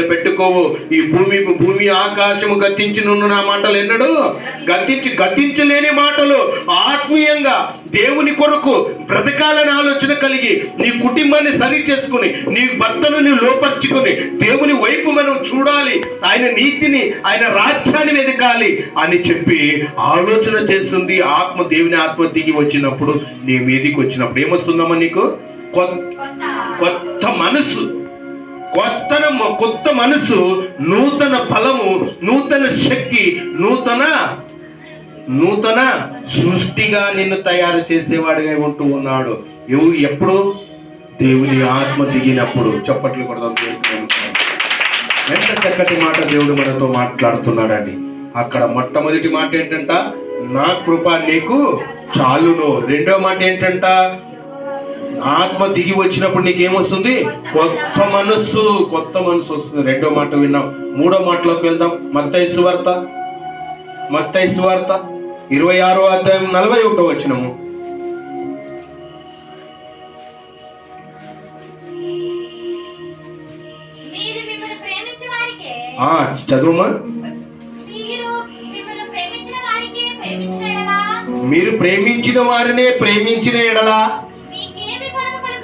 పెట్టుకోవు. ఈ భూమి భూమి ఆకాశము గతించినున్న నా మాటలు ఎన్నడు? గతించి గతించలేని మాటలు. ఆత్మీయంగా దేవుని కొరకు బ్రతకాలని ఆలోచన కలిగి నీ కుటుంబాన్ని సరి చేసుకుని నీ భర్తను నీవు లోపర్చుకుని దేవుని వైపు మనం చూడాలి. ఆయన నీతిని ఆయన రాజ్యాన్ని వెతకాలి అని చెప్పి ఆలోచన చేస్తుంది. ఆత్మ దేవుని ఆత్మ దిగి వచ్చినప్పుడు నీ మీదికి వచ్చినప్పుడు ఏమొస్తుందమ్మా నీకు? కొత్త కొత్త మనసు. కొత్త కొత్త మనసు నూతన ఫలము నూతన శక్తి నూతన నూతన సృష్టిగా నిన్ను తయారు చేసేవాడిగా ఉంటూ ఉన్నాడు. ఎవు- ఎప్పుడు? దేవుని ఆత్మ దిగినప్పుడు. చప్పట్లు కొడదాం ఎంత చక్కటి మాట దేవుడు మనతో మాట్లాడుతున్నాడని. అక్కడ మొట్టమొదటి మాట ఏంటంట? నా కృప నీకు చాలును. రెండో మాట ఏంటంట? ఆత్మ దిగి వచ్చినప్పుడు నీకేమొస్తుంది? కొత్త మనస్సు కొత్త మనస్సు వస్తుంది. రెండో మాట విన్నాం. మూడో మాటలోకి వెళ్దాం. మత్తయి సువార్త. మత్తయి సువార్త. ఇరవై ఆరో అధ్యాయం నలభై ఒకటో వచ్చినము చదువుమా? మీరు ప్రేమించిన వారినే ప్రేమించిన ఎడలా?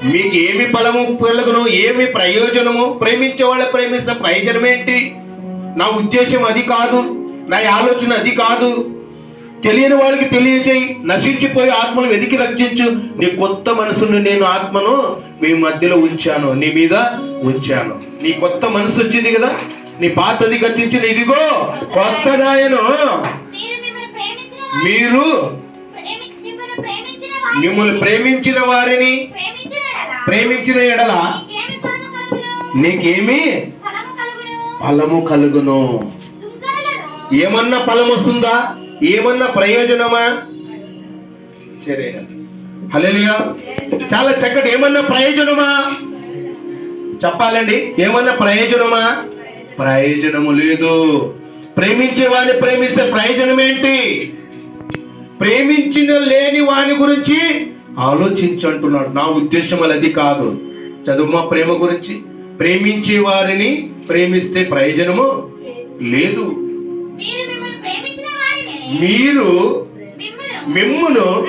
మీకు ఏమి ఫలము కలుగును ఏమి ప్రయోజనము? ప్రేమించే వాళ్ళ ప్రేమిస్తే ప్రయోజనం ఏంటి? నా ఉద్దేశం అది కాదు నా ఆలోచన అది కాదు. తెలియని వాళ్ళకి తెలియచేయి నశించిపోయి ఆత్మను వెతికి రక్షించు. నీ కొత్త మనసును నేను ఆత్మను మీ మధ్యలో ఉంచాను నీ మీద ఉంచాను. నీ కొత్త మనసు వచ్చింది కదా నీ పాతది గతించిన ఇదిగో కొత్త నాయను. మీరు మిమ్మల్ని ప్రేమించిన వారిని. ప్రేమించిన ఎడల ఫలము కలుగును నీకేమి ఫలము కలుగును. ఏమన్నా ఫలం వస్తుందా? ఏమన్నా ప్రయోజనమా? సరే. హల్లెలూయా. చాలా చక్కటి ఏమన్నా ప్రయోజనమా? చెప్పాలండి. ఏమన్నా ప్రయోజనమా? ప్రయోజనము లేదు. ప్రేమించే వాడిని ప్రేమిస్తే ప్రయోజనం ఏంటి ప్రేమించిన లేని వాని గురించి ఆలోచించంటున్నాడు. నా ఉద్దేశం అది కాదు. చదువు ప్రేమ గురించి. ప్రేమించే వారిని ప్రేమిస్తే ప్రయోజనము లేదు. మీరు మిమ్మల్ని మిమ్మును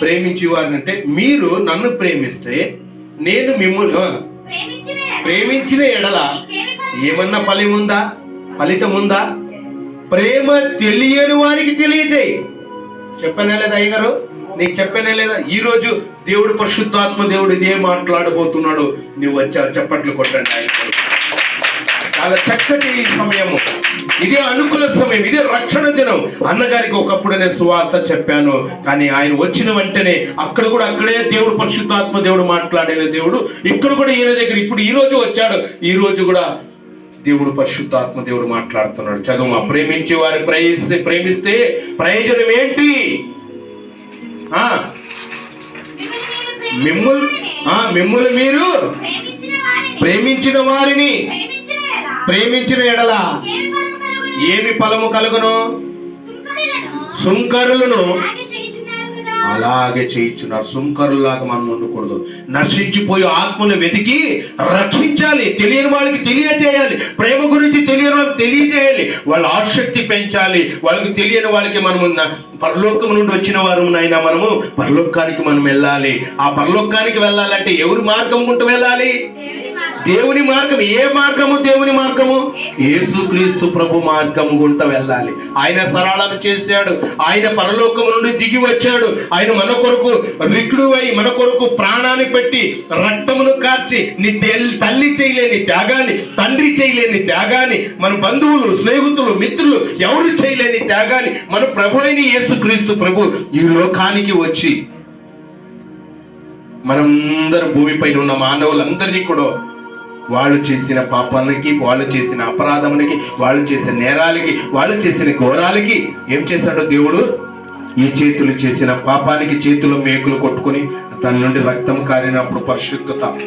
ప్రేమించే వారిని అంటే మీరు నన్ను ప్రేమిస్తే నేను మిమ్మును ప్రేమించిన ఎడల ఏమన్నా ఫలం ఉందా? ఫలితం ఉందా? ప్రేమ తెలియని వారికి తెలియజేయి. చెప్పనే లేదా అయ్యగారు నీకు చెప్పనే లేదా? ఈ రోజు దేవుడు పరిశుద్ధాత్మ దేవుడు ఇదే మాట్లాడబోతున్నాడు. నువ్వు వచ్చావు చప్పట్లు కొట్టండి ఆయన చాలా చక్కటి సమయము. ఇదే అనుకూల సమయం ఇదే రక్షణ దినం. అన్నగారికి ఒకప్పుడు నేను సువార్త చెప్పాను. కానీ ఆయన వచ్చిన వెంటనే అక్కడ కూడా అక్కడే దేవుడు పరిశుద్ధాత్మ దేవుడు మాట్లాడిన దేవుడు. ఇక్కడ కూడా ఈయన దగ్గర ఇప్పుడు ఈ రోజు వచ్చాడు. ఈ రోజు కూడా దేవుడు పరిశుద్ధాత్మ దేవుడు మాట్లాడుతున్నాడు. చదువు ప్రేమించే వారి ప్రేమిస్తే ప్రేమిస్తే ప్రయోజనం ఏంటి? ఆ. మిమ్మల్ని మీరు మిమ్ముల్ ఆ మిమ్ములు మీరు ప్రేమించిన వారిని ప్రేమించిన ఎడల ఏమి ఫలము కలుగును? సుంకరులను అలాగే చేయుచున్నారు కదా చేయించున్నారు సుంకరులాగా మనం ఉండకూడదు. నశించిపోయి ఆత్మను వెతికి రక్షించాలి. తెలియని వాళ్ళకి తెలియజేయాలి. ప్రేమ గురించి తెలియని వాళ్ళకి తెలియజేయాలి. వాళ్ళ ఆసక్తి పెంచాలి. వాళ్ళకి తెలియని వాళ్ళకి మనము పరలోకం నుండి వచ్చిన వారు అయినా మనము పరలోకానికి మనం వెళ్ళాలి. ఆ పరలోకానికి వెళ్ళాలంటే ఎవరు మార్గం గుంటూ వెళ్ళాలి? దేవుని మార్గం ఏ మార్గము? దేవుని మార్గము? యేసుక్రీస్తు ప్రభు మార్గము గుంట వెళ్ళాలి. ఆయన సరళం చేశాడు. ఆయన పరలోకం నుండి దిగి వచ్చాడు. ఆయన మన కొరకు రిక్డు అయి మన కొరకు ప్రాణాన్ని పెట్టి రక్తమును కార్చి నీ తల్లి చేయలేని త్యాగాన్ని తండ్రి చేయలేని త్యాగాన్ని మన బంధువులు స్నేహితులు మిత్రులు ఎవరు చేయలేని త్యాగాన్ని మన ప్రభు అయిన యేసుక్రీస్తు ప్రభు ఈ లోకానికి వచ్చి మనందరం భూమిపైన ఉన్న మానవులందరినీ కూడా వాళ్ళు చేసిన పాపాలకి వాళ్ళు చేసిన అపరాధములకి వాళ్ళు చేసిన నేరాలకి వాళ్ళు చేసిన ఘోరాలకి ఏం చేశాడో దేవుడు? ఈ చేతులు చేసిన పాపానికి చేతులు మేకులు కొట్టుకొని తన నుండి రక్తం కారినప్పుడు పరిశుద్ధత.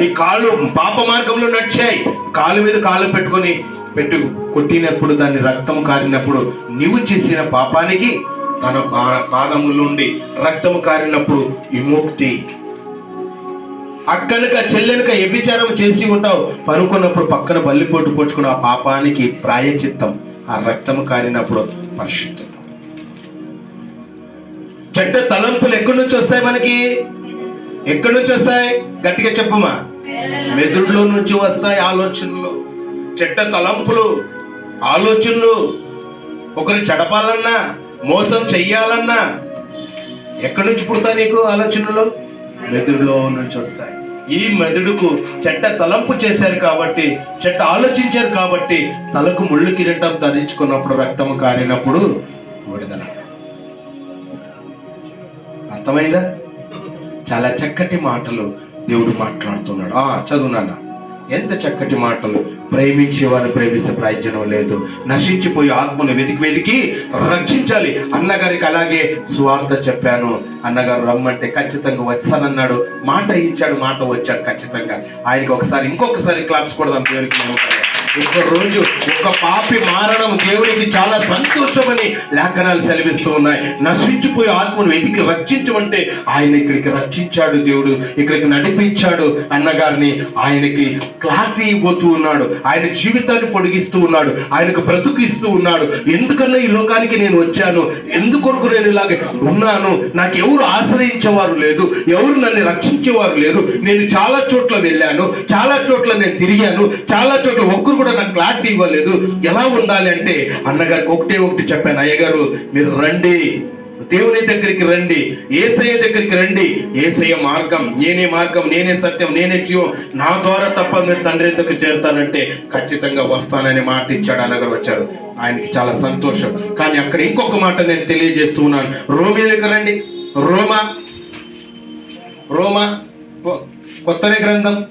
ఈ కాళ్ళు పాప మార్గంలో నడిచాయి. కాలు మీద కాలు పెట్టుకొని పెట్టు కొట్టినప్పుడు దాన్ని రక్తం కారినప్పుడు నీవు చేసిన పాపానికి తన పా- పాదముల నుండి రక్తం కారినప్పుడు విముక్తి. అక్కనక చెల్లెనక వ్యభిచారం చేసి ఉంటావు. పనుకున్నప్పుడు పక్కన బల్లిపోటు పోచుకున్న ఆ పాపానికి ప్రాయచిత్తం ఆ రక్తం కారినప్పుడు పరిశుద్ధత. చెడ్డ తలంపులు ఎక్కడి నుంచి వస్తాయి మనకి? ఎక్కడి నుంచి వస్తాయి? గట్టిగా చెప్పమా మెదుడులో నుంచి వస్తాయి ఆలోచనలు. చెడ్డ తలంపులు ఆలోచనలు. ఒకరు చెడపాలన్నా మోసం చెయ్యాలన్నా ఎక్కడి నుంచి పుడతాయి నీకు ఆలోచనలు? మెదుడులో నుంచి వస్తాయి. ఈ మెదడుకు చెడ్డ తలంపు చేశారు కాబట్టి చెడ్డ ఆలోచించారు కాబట్టి తలకు ముళ్ళు కిరీటం ధరించుకున్నప్పుడు రక్తం కారినప్పుడు విడుదల. అర్థమైందా? చాలా చక్కటి మాటలు దేవుడు మాట్లాడుతున్నాడు. ఆ చదువునాన్న ఎంత చక్కటి మాటలు. ప్రేమించే వారిని ప్రేమిస్తే ప్రయోజనం లేదు. నశించిపోయి ఆత్మను వెతికి వెతికి రక్షించాలి. అన్నగారికి అలాగే సువార్త చెప్పాను. అన్నగారు రమ్మంటే ఖచ్చితంగా వచ్చానన్నాడు. మాట ఇచ్చాడు మాట వచ్చాడు ఖచ్చితంగా. ఆయనకి ఒకసారి ఇంకొకసారి క్లాప్స్ కూడా దాని పేరుకి ఒక రోజు ఒక పాపి మారడం దేవునికి చాలా సంతోషమని లేఖనాలు సెలవిస్తూ ఉన్నాయి. నశించిపోయి ఆత్మను వెతికి రక్షించమంటే ఆయన ఇక్కడికి రక్షించాడు దేవుడు ఇక్కడికి నడిపించాడు అన్నగారిని. ఆయనకి క్లారిటీ ఇవ్వతూ ఉన్నాడు. ఆయన జీవితాన్ని పొడిగిస్తూ ఉన్నాడు. ఆయనకు బ్రతుకు ఇస్తూ ఉన్నాడు. ఎందుకన్నా ఈ లోకానికి నేను వచ్చాను? ఎందుకొరకు నేను ఇలాగే ఉన్నాను? నాకు ఎవరు ఆశ్రయించేవారు లేదు. ఎవరు నన్ను రక్షించేవారు లేరు. నేను చాలా చోట్ల వెళ్ళాను. చాలా చోట్ల నేను తిరిగాను. చాలా చోట్ల ఒక్కరు కూడా నాకు క్లారిటీ ఇవ్వలేదు. ఎలా ఉండాలి అంటే అన్నగారికి ఒకటే ఒకటి చెప్పాను. అయ్యగారు మీరు రండి. దేవుని దగ్గరికి రండి. ఏసయ్య దగ్గరికి రండి. ఏసయ్య మార్గం. నేనే మార్గం నేనే సత్యం నేనే జీవం. నా ద్వారా తప్ప మీరు తండ్రి దగ్గరికి చేరుతానంటే ఖచ్చితంగా వస్తానని మాట ఇచ్చాడు అన్నగారు వచ్చాడు ఆయనకి చాలా సంతోషం. కానీ అక్కడ ఇంకొక మాట నేను తెలియజేస్తూ ఉన్నాను. రోమి దగ్గర రండి. రోమా. రోమా. కొత్తనే గ్రంథం.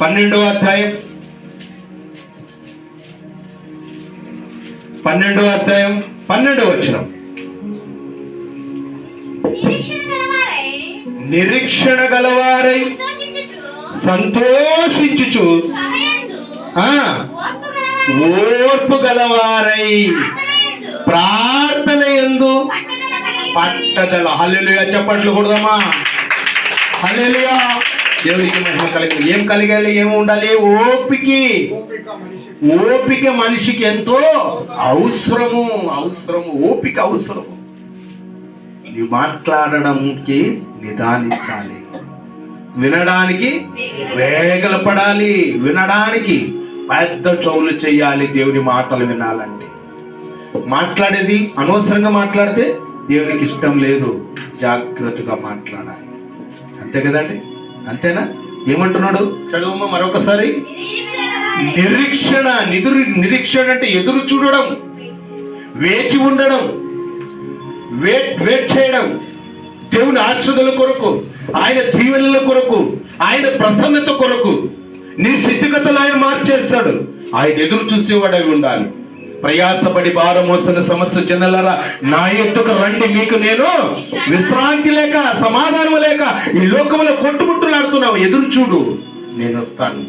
పన్నెండవ అధ్యాయం. పన్నెండవ అధ్యాయం పన్నెండవ వచనం. నిరీక్షణ గలవారై. సంతోషించుచు. ఓర్పు గలవారై. ప్రార్థన ఎందు పట్టుదల. హల్లెలూయా. చెప్పట్లు కొడదామా? హల్లెలూయా. దేవునికి మహిమ కలిగి ఏం కలిగాలి ఏమి ఉండాలి? ఓపికి. ఓపిక మనిషికి ఎంతో అవసరము. అవసరము. ఓపిక అవసరము. నీవు మాట్లాడడానికి నిదానించాలి. వినడానికి వేగలు పడాలి. వినడానికి పెద్ద చౌలు చేయాలి దేవుని మాటలు వినాలంటే. మాట్లాడేది అనవసరంగా మాట్లాడితే దేవునికి ఇష్టం లేదు. జాగ్రత్తగా మాట్లాడాలి. అంతే కదండి? అంతేనా? ఏమంటున్నాడు? చదువు మరొకసారి. నిరీక్షణ. నిదురు నిరీక్షణ అంటే ఎదురు చూడడం వేచి ఉండడం వెయిట్ వెయిట్ చేయడం దేవుని ఆశ్రదల కొరకు ఆయన దీవెనల కొరకు ఆయన ప్రసన్నత కొరకు నీ స్థితిగతులు ఆయన మార్చేస్తాడు. ఆయన ఎదురు చూసేవాడై ఉండాలి. ప్రయాసపడి భారం మోస్తున్న సమస్య చెందలరా నా ఎత్తుకు రండి మీకు నేను విశ్రాంతి లేక సమాధానం లేక ఈ లోకంలో కొట్టుముట్టులాడుతున్నావు. ఎదురు చూడు. నేను వస్తాను.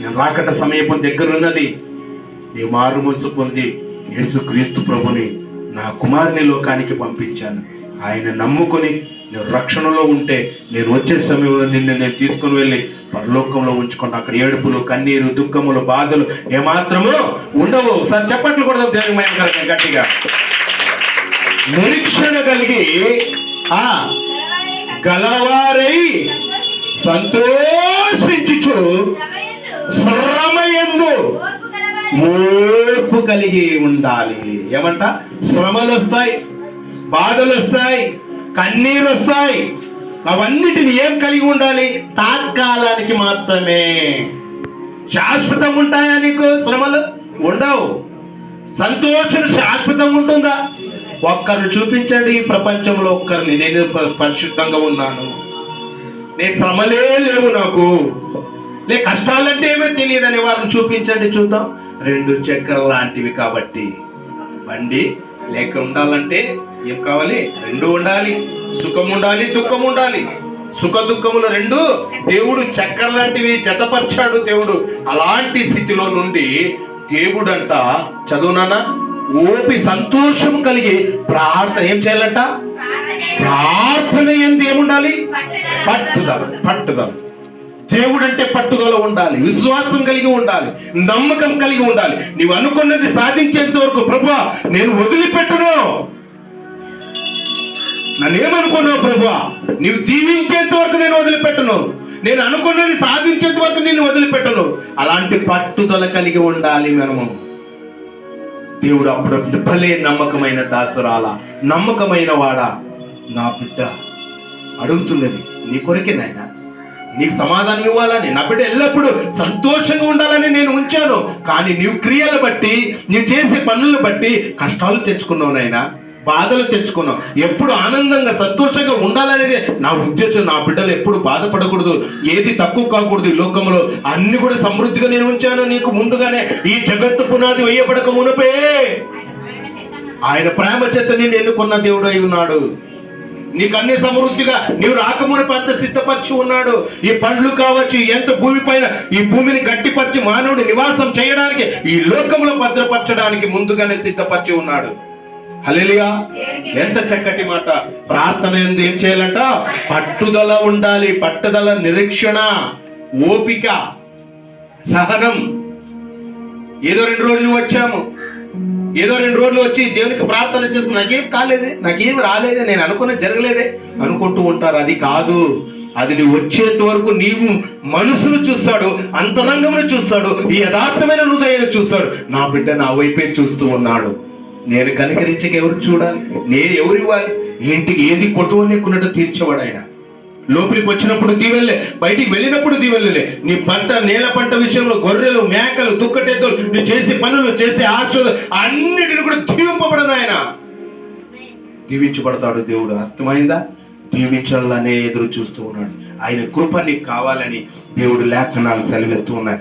నేను రాకట సమయం దగ్గరున్నది. నీ మారు మనసు పొంది యేసుక్రీస్తు ప్రభుని నా కుమారుని లోకానికి పంపించాను. ఆయన నమ్ముకొని నేను రక్షణలో ఉంటే నేను వచ్చే సమయంలో నిన్ను నేను తీసుకుని వెళ్ళి పరలోకంలో ఉంచుకుంటా. అక్కడ ఏడుపులు కన్నీరు దుఃఖములు బాధలు ఏమాత్రము ఉండవు. సార్ చెప్పట్లు కూడా దేవుని మహిమ గట్టిగా. నిరీక్షణ కలిగి ఆ గలవారై సంతోషించుచు శ్రమ శ్రమయందు ఓర్పు కలిగి ఉండాలి. ఏమంట? శ్రమలు వస్తాయి బాధలు వస్తాయి కన్నీరు వస్తాయి అవన్నిటిని ఏం కలిగి ఉండాలి? తాత్కాలానికి మాత్రమే. శాశ్వతం ఉంటాయా నీకు శ్రమలు? ఉండవు. సంతోషం శాశ్వతం ఉంటుందా ఒక్కరు చూపించండి ఈ ప్రపంచంలో ఒక్కరిని. నేను పరిశుద్ధంగా ఉన్నాను. నే శ్రమలే లేవు నాకు. లే కష్టాలంటే ఏమో తెలియదని వారిని చూపించండి చూద్దాం. రెండు చక్కెర లాంటివి కాబట్టి. బండి లేక ఉండాలంటే ఏం కావాలి? రెండు ఉండాలి. సుఖం ఉండాలి దుఃఖం ఉండాలి సుఖ దుఃఖములు రెండు. దేవుడు చక్కెర లాంటివి జతపరిచాడు దేవుడు. అలాంటి స్థితిలో నుండి దేవుడంట చదువునానా ఓపి సంతోషం కలిగి ప్రార్థన ఏం చేయాలంట? ప్రార్థన ఎందు ఏముండాలి? పట్టుదల. పట్టుదల. దేవుడు అంటే పట్టుదల ఉండాలి విశ్వాసం కలిగి ఉండాలి నమ్మకం కలిగి ఉండాలి. నీవు అనుకున్నది సాధించేంత వరకు ప్రభా నేను వదిలిపెట్టను. నన్ను ఏమనుకున్నావు ప్రభా నీవు దీవించేంత వరకు నేను వదిలిపెట్టను. నేను అనుకున్నది సాధించేంత వరకు నేను వదిలిపెట్టను. అలాంటి పట్టుదల కలిగి ఉండాలి మనము. దేవుడు అప్పుడప్పుడు భలే నమ్మకమైన దాసురాల నమ్మకమైన వాడా. నా బిడ్డ అడుగుతున్నది నీ కొరికే నాయన? నీకు సమాధానం ఇవ్వాలని? నా బిడ్డ ఎల్లప్పుడూ సంతోషంగా ఉండాలని నేను ఉంచాను. కానీ నీవు క్రియలు బట్టి నీవు చేసే పనులను బట్టి కష్టాలు తెచ్చుకున్నావు నాయనా. బాధలు తెచ్చుకున్నాం. ఎప్పుడు ఆనందంగా సంతోషంగా ఉండాలనేది నా ఉద్దేశం. నా బిడ్డలు ఎప్పుడు బాధపడకూడదు. ఏది తక్కువ కాకూడదు ఈ లోకంలో. అన్ని కూడా సమృద్ధిగా నేను ఉంచాను నీకు ముందుగానే. ఈ జగత్తు పునాది వేయబడక మునుపే. ఆయన ప్రేమ చేత నేను ఎన్నుకున్న దేవుడు అయి ఉన్నాడు. నీకు అన్ని సమృద్ధిగా నీవు రాకముని అంత సిద్ధపరిచి ఉన్నాడు. ఈ పండ్లు కావచ్చు ఎంత భూమి పైన ఈ భూమిని గట్టిపరిచి మానవుడి నివాసం చేయడానికి ఈ లోకంలో భద్రపరచడానికి ముందుగానే సిద్ధపరిచి ఉన్నాడు. హలేలియా ఎంత చక్కటి మాట. ప్రార్థన ఎందు ఏం చేయాలంట? పట్టుదల ఉండాలి. పట్టుదల నిరీక్షణ ఓపిక సహనం. ఏదో రెండు రోజులు వచ్చాము. ఏదో రెండు రోజులు వచ్చి దేవునికి ప్రార్థన చేసుకుని నాకేం కాలేదే నాకేం రాలేదే నేను అనుకున్న జరగలేదే అనుకుంటూ ఉంటారు. అది కాదు. అది నువ్వు వచ్చేంత వరకు నీవు మనసును చూస్తాడు అంతరంగమును చూస్తాడు ఈ యథార్థమైన హృదయాన్ని చూస్తాడు. నా బిడ్డ నా వైపే చూస్తూ ఉన్నాడు. నేను కనికరించక ఎవరు చూడాలి? నేను ఎవరు ఇవ్వాలి? ఇంటికి ఏది కొట్టువలేకున్నట్టు తీర్చేవాడు ఆయన. లోపలికి వచ్చినప్పుడు దీవెళ్ళే బయటికి వెళ్ళినప్పుడు దీవెళ్ళలే నీ పంట నేల పంట విషయంలో గొర్రెలు మేకలు దుక్కటెద్దులు నువ్వు చేసే పనులు చేసే ఆశ అన్నిటిని కూడా దీవింపబడదు ఆయన. దీవించబడతాడు దేవుడు. అర్థమైందా? దీవించాలనే ఎదురు చూస్తూ ఉన్నాడు. ఆయన కృప నీకు కావాలని దేవుడు లేఖనాలు సెలవిస్తూ ఉన్నాయి.